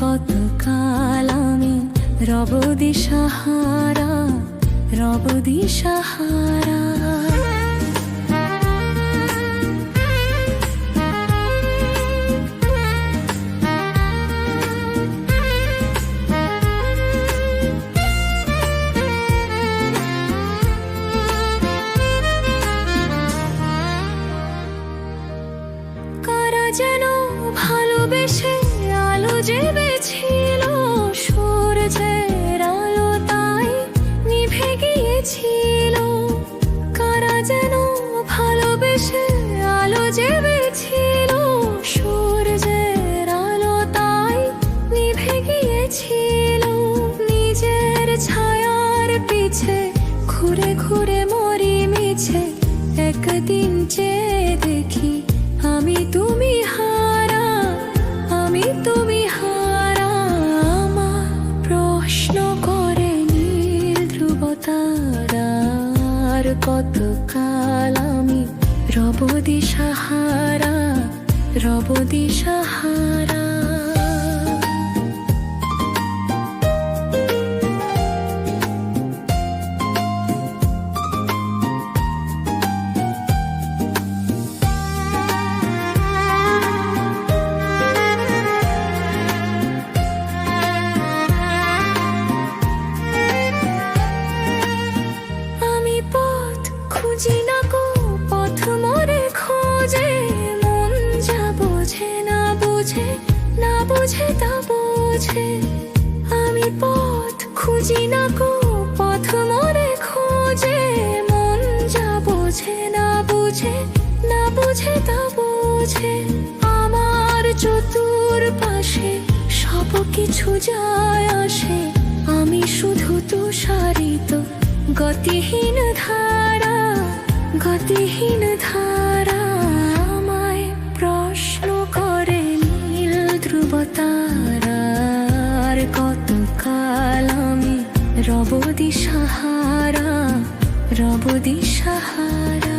কত কাল আমি রব দিশাহারা রব দিশাহারা যেন ভালোবেসে সূর্যের আলো, তাই কারা যেন ভালোবেসে আলো জেবেছিল আলো, তাই নিজের ছায়ার পিছে মিছে, একদিন চেয়ে দেখি আমি তুমি হারা তারার কত কাল আমি রব সাহারা রব দিশাহারা তা বোঝে। আমি পথ খুঁজি না গো, পথ মরে খোঁজে। মন যা বোঝে, না বুঝে না বুঝে তা বোঝে। আমার চতুর পাশে সব কিছু যায় আসে। আমি শুধু তুষারিত, গতিহীন ধারা গতিহীন ধারা। রব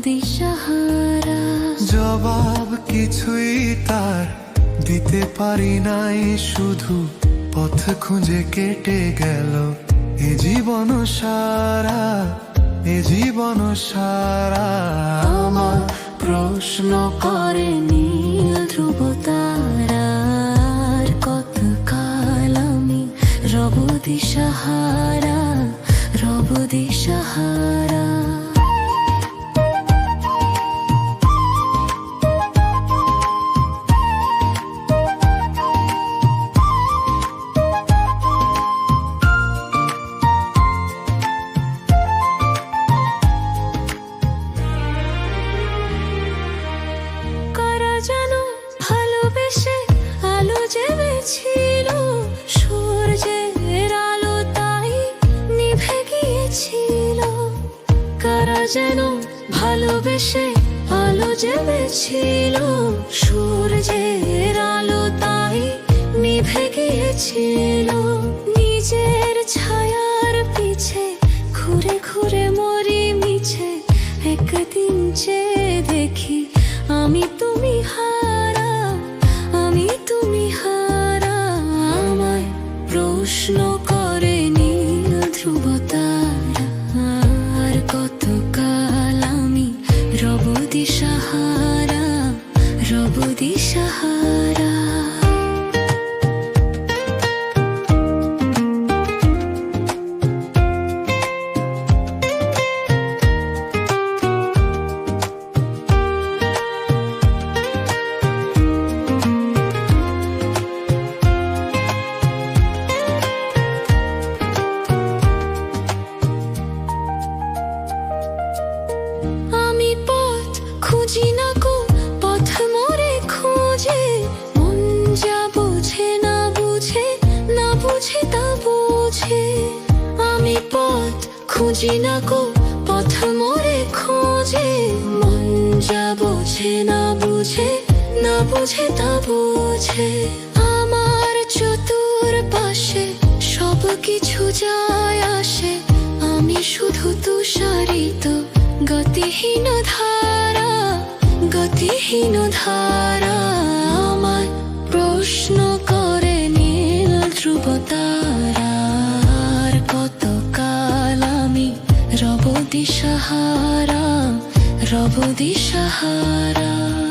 দিশাহারা জবাব কিছুই তার দিতে পারি নাই শুধু পথ খুঁজে কেটে গেল এ জীবন সারা এ জীবন সারা। আমার প্রশ্ন করে নীল যেন ভালোবেসে আলো জেমেছিল। সূর্যের আলো তাই নিভে গিয়েছিল। নিজের ছায়ার পিছে ঘুরে ঘুরে মরি মিছে, একদিন যে দেখি আমি না তা বুঝে। আমি পথ খুঁজি না গো, পথ মোরে খোঁজে। মন যা বুঝে না বুঝে না বুঝে তা বুঝে। আমার চতুর পাশে সব কিছু যায় আসে। আমি শুধু তুষারিত, গতিহীন ধারা গতিহীন ধারা। ধ্রুব কত কাল আমি? রব দিশাহারা রব দিশাহারা।